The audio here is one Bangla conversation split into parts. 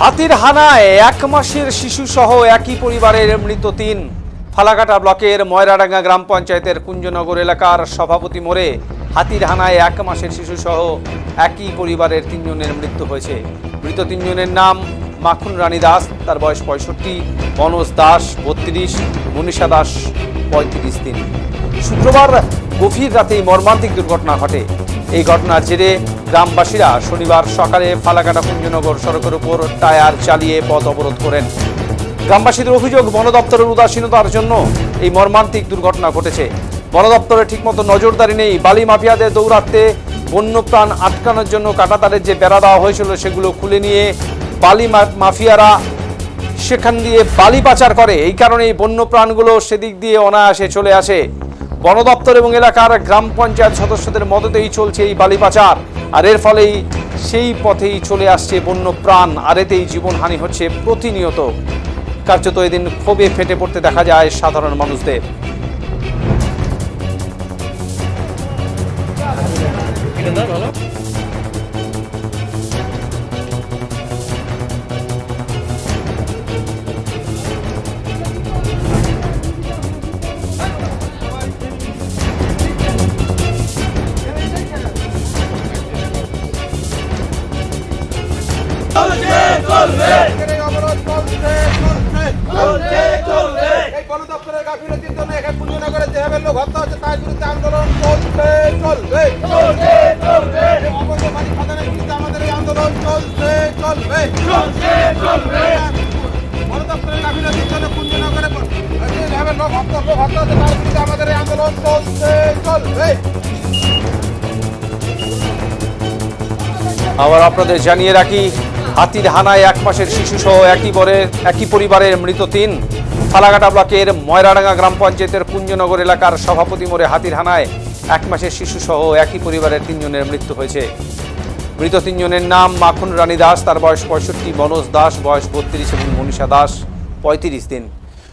হাতির হানায় এক মাসের শিশু সহ একই পরিবারের মৃত তিন। ফালাকাটা ব্লকের ময়রাডাঙ্গা গ্রাম পঞ্চায়েতের কুঞ্জনগর এলাকার সভাপতি মোড়ে হাতির হানায় এক মাসের শিশু সহ একই পরিবারের তিনজনের মৃত্যু হয়েছে। মৃত তিনজনের নাম মাখন রানী দাস, তার বয়স পঁয়ষট্টি, মনোজ দাস বত্রিশ, মনীষা দাস পঁয়ত্রিশ দিন। শুক্রবার গভীর রাতে এই মর্মান্তিক দুর্ঘটনা ঘটে। এই ঘটনার জেরে গ্রামবাসীরা শনিবার সকালে ফালাকাটা কুঞ্জনগর সড়কের উপর টায়ার চালিয়ে পথ অবরোধ করেন। গ্রামবাসীদের অভিযোগ বন দপ্তরের উদাসীনতার জন্য এই মর্মান্তিক দুর্ঘটনা ঘটেছে। বন দপ্তরে ঠিকমতো নজরদারি নেই। বালি মাফিয়াদের দৌরাত্মে বন্যপ্রাণ আটকানোর জন্য কাটাতারের যে বেড়া দেওয়া হয়েছিল সেগুলো খুলে নিয়ে বালি মাফিয়ারা সেখান দিয়ে বালি পাচার করে। এই কারণেই এই বন্য প্রাণগুলো সেদিক দিয়ে অনায়াসে চলে আসে। বন দপ্তর এবং এলাকার গ্রাম পঞ্চায়েত সদস্যদের মদতেই চলছে এই বালি পাচার। আর এর ফলেই সেই পথেই চলে আসছে বন্য প্রাণ আর এতেই জীবনহানি হচ্ছে প্রতিনিয়ত। কার্যত এদিন ক্ষোভে ফেটে পড়তে দেখা যায় সাধারণ মানুষদের। এই অবরোধ চলছে চলছে চলছে চলছে এই বন দপ্তরের গাফিলতির জন্য এখানে পুণ্যনগরে যে রেহামের লোক হত্যা হচ্ছে তার বিরুদ্ধে আন্দোলন চলছে চলবে। চলছে চলবে অবৈধ সাধারণের বিরুদ্ধে আমাদের এই আন্দোলন চলছে চলবে। চলছে চলবে। বন দপ্তরের গাফিলতির জন্য পুণ্যনগরে যে রেহামের লোক হত্যা লোক হত্যা হচ্ছে তার বিরুদ্ধে আমাদের এই আন্দোলন চলছে চলবে। আবার আপনাদের জানিয়ে রাখি হাতির হানায় এক মাসের শিশু সহ একই বরের একই পরিবারের মৃত তিন। ফালাকাটা ব্লকের ময়রাডাঙ্গা গ্রাম পঞ্চায়েতের কুঞ্জনগর এলাকার সভাপতি মোড়ে হাতির হানায় এক মাসের শিশু সহ একই পরিবারের তিনজনের মৃত্যু হয়েছে। মৃত তিনজনের নাম মাখন রানী দাস, তার বয়স পঁয়ষট্টি, মনোজ দাস, বয়স বত্রিশ এবং মনীষা দাস, পঁয়ত্রিশ দিন।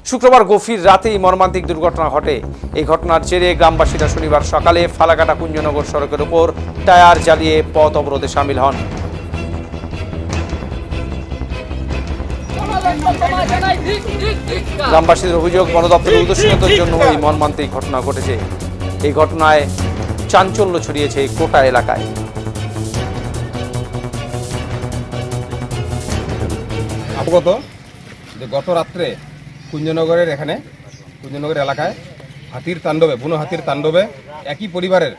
শুক্রবার গভীর রাতেই মর্মান্তিক দুর্ঘটনা ঘটে। এই ঘটনার জেরে গ্রামবাসীরা শনিবার সকালে ফালাকাটা কুঞ্জনগর সড়কের উপর টায়ার জ্বালিয়ে পথ অবরোধে সামিল হন। গ্রামবাসীদের অভিযোগ বন দপ্তরের উদাসীনতার জন্য এই মর্মান্তিক ঘটনা ঘটেছে। এই ঘটনায় চাঞ্চল্য ছড়িয়েছে কোটা এলাকায়। অবগত যে গত রাত্রে কুঞ্জনগরের এখানে কুঞ্জনগর এলাকায় হাতির তাণ্ডবে বুনো হাতির তাণ্ডবে একই পরিবারের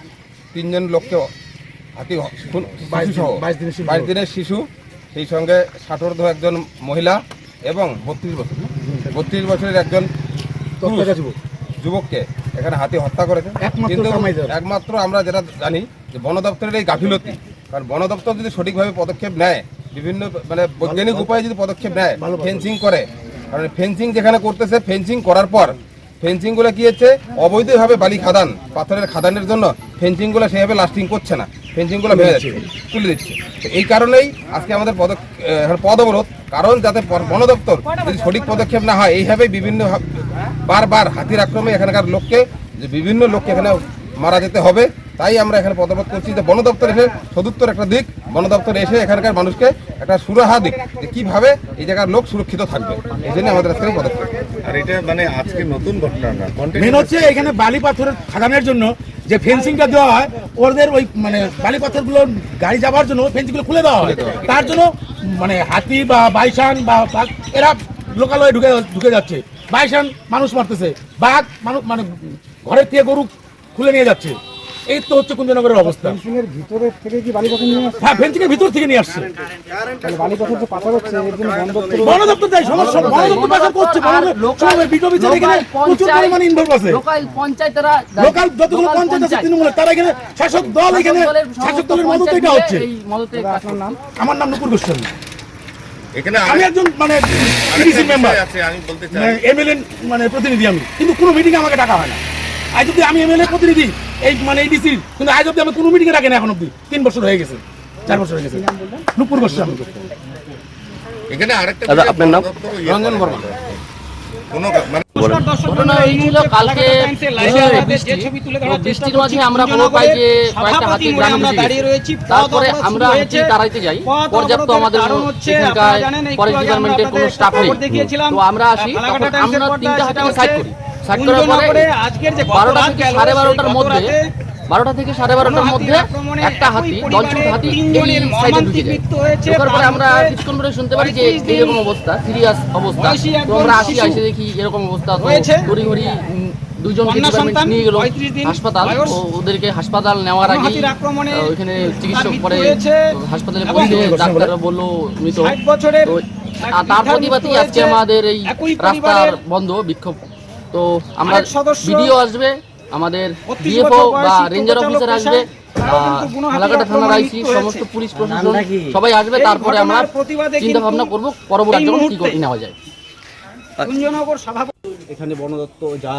তিনজন লোককে হাতি বাইশ দিনের শিশু সেই সঙ্গে ষাটোর্ধ একজন মহিলা এবং বত্রিশ বছর বত্রিশ বছরের একজন যুবককে এখানে হাতি হত্যা করেছে। কিন্তু একমাত্র আমরা যেটা জানি যে বন দপ্তরের এই গাফিলতি কারণ বন দপ্তর যদি সঠিকভাবে পদক্ষেপ নেয় বিভিন্ন মানে বৈজ্ঞানিক উপায়ে যদি পদক্ষেপ নেয় ফেন্সিং করে কারণ ফেন্সিং যেখানে করতেছে ফেন্সিং করার পর ফেন্সিংগুলো কি হচ্ছে? অবৈধভাবে বালি খাদান পাথরের খাদানের জন্য ফেন্সিংগুলো সেভাবে লাস্টিং করছে না। ফেন্সিংগুলো ভেঙে যাচ্ছে তুলে দিচ্ছে। তো এই কারণেই আজকে আমাদের পদ পদ অবরোধ। কারণ যাতে বন দপ্তর যদি সঠিক পদক্ষেপ না হয় এইভাবে বিভিন্ন বারবার হাতির আক্রমে এখানকার লোককে যে বিভিন্ন লোককে এখানে মারা যেতে হবে। তাই আমরা এখানে পদবোধ করছি যে বন দপ্তর এসে সদুত্তর একটা দিক বন দপ্তর এসে এখানকার মানুষকে একটা সুরাহা দিক যে কীভাবে এই জায়গার লোক সুরক্ষিত থাকবে। এই জন্য আমাদের আজকে পদক্ষেপ। আর এটা মানে আজকে নতুন ঘটনা না মেন হচ্ছে এখানে বালি পাথরের খাদানের জন্য যে ফেন্সিংটা দেওয়া হয় ওদের ওই মানে বালি পাথরগুলো গাড়ি যাওয়ার জন্য ফেন্সিংগুলো খুলে দেওয়া হয়। তার জন্য মানে হাতি বা বাইসান বা বাঘ, এরা লোকালয়ে ঢুকে ঢুকে যাচ্ছে। বাইসান মানুষ মারতেছে, বাঘ মানুষ মানে ঘরের থেকে গরু খুলে নিয়ে যাচ্ছে। এই তো হচ্ছে কুঞ্জনগরের অবস্থা। ফেন্সিংয়ের ভিতরে থেকে কি বালি পাথর নিয়ে আসছে? হ্যাঁ ফেন্সিংয়ের ভিতর থেকে নিয়ে আসছে। তাহলে বালি পাথর হচ্ছে এর জন্য বন দপ্তর বন দপ্তর দেয় সমস্যা বন দপ্তর পাচার করছে এখানে প্রচুর পরিমাণে ইনভলভ আছে। লোকাল পঞ্চায়েতরা লোকাল যতগুলো পঞ্চায়েত আছে তৃণমূলের তারা এখানে শাসক দল এখানে শাসক দলের মদতে এটা হচ্ছে। এই মদতে আপনার নাম? আমার নাম নুপুর গোস্বামী এখানে আমি একজন মানে আরেকটা পিডিসি মেম্বার আমি বলতে চাই। এমএলএ মানে প্রতিনিধি আমি। কিন্তু কোনো মিটিং আমাকে ডাকা হয় না। আজ যদি আমি এমএলএ প্রতিনিধি এই মানে এইডিসির কিন্তু আজ অব্দি আমি কোনো মিটিংয়ে ডাকে না এখন অব্দি তিন বছর হয়ে গেছে চার বছর হয়ে গেছে নুপুর গোস্বামী এখানে আরেকটা আপনার নাম? ইয়ে রঞ্জন বর্মা। মানে এই আমরা খবর পাই যে কয়েকটা হাতি গ্রামে ঢুকে গেছে। তারপরে আমরা হাতি যাই পর্যাপ্ত আমাদের ডিপার্টমেন্টের কোনো স্টাফ নেই তো আমরা আসি আমরা তিনটা সাইড করি সাইড করার পরে বারোটা থেকে সাড়ে বারোটার মধ্যে বারোটা থেকে সাড়ে বারোটার মধ্যে একটা হাতি দলছুট হাতি এই সাইডে ঢুকে যায়। ঢোকার পরে আমরা কিছুক্ষণ পরে শুনতে পারি যে এইরকম অবস্থা সিরিয়াস অবস্থা। তো আমরা আসি আসে দেখি এরকম অবস্থা। তো ঘড়ি ঘড়ি উম, দুজন নিয়ে গেল হাসপাতাল। ও ওদেরকে হাসপাতাল নেওয়ার আগে ওইখানে চিকিৎসক পরে হাসপাতালে পৌঁছে ডাক্তাররা বলল মৃত। তো আর তার প্রতিবাদী আজকে আমাদের এই রাস্তার বন্ধ বিক্ষোভ তো আমরা ভিডিও আসবে আমাদের ডিএফও বা রেঞ্জার অফিসার আসবে ফালাকাটা থানার আইসি সমস্ত পুলিশ প্রশাসন সবাই আসবে তারপরে আমরা চিন্তা ভাবনা করব পরবর্তী কি করে নেওয়া যায়। এখানে বন দপ্তর যা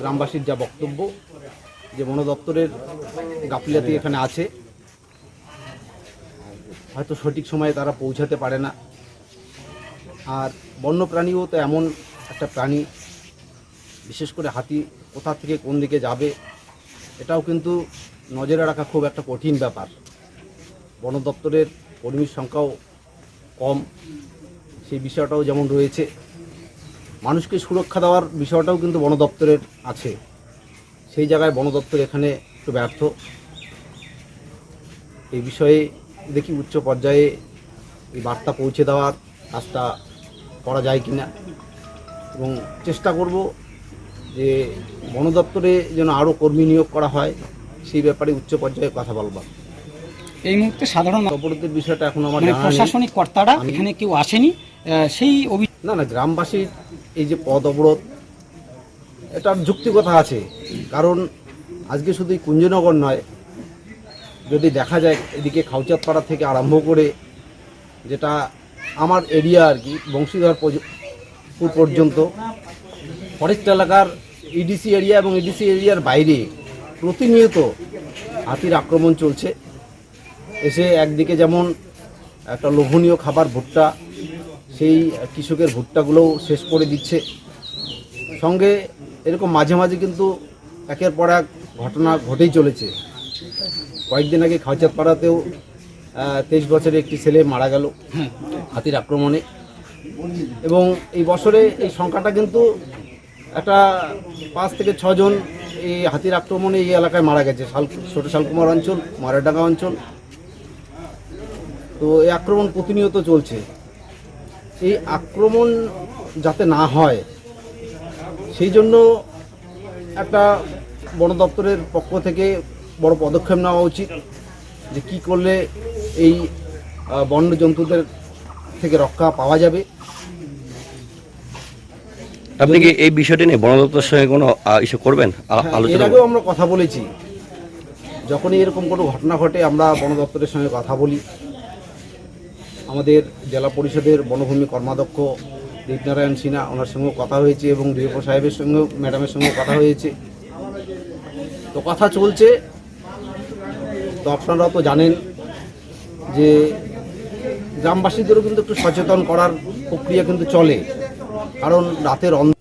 গ্রামবাসীর যা বক্তব্য যে বন দপ্তরের গাফিলাতি এখানে আছে। হয়তো সঠিক সময়ে তারা পৌঁছাতে পারে না। আর বন্যপ্রাণীও তো এমন একটা প্রাণী বিশেষ করে হাতি কোথা থেকে কোন দিকে যাবে, এটাও কিন্তু নজরে রাখা খুব একটা কঠিন ব্যাপার। বন দপ্তরের কর্মীর সংখ্যাও কম, সেই বিষয়টাও যেমন রয়েছে। মানুষকে সুরক্ষা দেওয়ার বিষয়টাও কিন্তু বন দপ্তরের আছে। সেই জায়গায় বন দপ্তর এখানে একটু ব্যর্থ। এই বিষয়ে দেখি উচ্চ পর্যায়ে এই বার্তা পৌঁছে দেওয়ার কাজটা করা যায় কি না এবং চেষ্টা করব যে বন দপ্তরে যেন আরও কর্মী নিয়োগ করা হয় সেই ব্যাপারে উচ্চ পর্যায়ে কথা বলবার এই মুহূর্তে সাধারণ অপরাধের বিষয়টা এখন আমার মানে প্রশাসনিক কর্তারা এখানে কেউ আসেনি সেই না না গ্রামবাসীর এই যে পদ অবরোধ এটার যুক্তিকতা আছে। কারণ আজকে শুধু কুঞ্জনগর নয় যদি দেখা যায় এদিকে খাউচাঁদপাড়া থেকে আরম্ভ করে যেটা আমার এরিয়া আর কি বংশীধর পর্য- পর্যন্ত ফরেস্ট এলাকার ইডিসি এরিয়া এবং ইডিসি এরিয়ার বাইরে প্রতিনিয়ত হাতির আক্রমণ চলছে। এসে একদিকে যেমন একটা লোভনীয় খাবার ভুট্টা, সেই কৃষকের ভুট্টাগুলোও শেষ করে দিচ্ছে। সঙ্গে এরকম মাঝে মাঝে কিন্তু একের পর এক ঘটনা ঘটেই চলেছে। কয়েকদিন আগে খাওচাঁদ পাড়াতেও তেইশ বছরের একটি ছেলে মারা গেল হাতির আক্রমণে। এবং এই বছরে এই সংখ্যাটা কিন্তু একটা পাঁচ থেকে ছজন এই হাতির আক্রমণে এই এলাকায় মারা গেছে। শাল, ছোট শালকুমার অঞ্চল, মারাডাঙ্গা অঞ্চল। তো এই আক্রমণ প্রতিনিয়ত চলছে। এই আক্রমণ যাতে না হয়, সেই জন্য একটা বন দপ্তরের পক্ষ থেকে বড় পদক্ষেপ নেওয়া উচিত যে কি করলে এই বন্য জন্তুদের থেকে রক্ষা পাওয়া যাবে। আপনি কি এই বিষয়টি নিয়ে বন দপ্তরের সঙ্গে কোনো ইস্যু করবেন? হ্যাঁ, আলোচনা আগেও আমরা কথা বলেছি। যখনই এরকম কোনো ঘটনা ঘটে আমরা বন দপ্তরের সঙ্গে কথা বলি। আমাদের জেলা পরিষদের বনভূমি কর্মাধ্যক্ষ দীপনারায়ণ সিনহা ওনার সঙ্গেও কথা হয়েছে এবং ডিএফও সাহেবের সঙ্গেও ম্যাডামের সঙ্গেও কথা হয়েছে। তো কথা চলছে। তো আপনারা তো জানেন যে গ্রামবাসীদেরও কিন্তু একটু সচেতন করার প্রক্রিয়া কিন্তু চলে। কারণ রাতের অন্ধ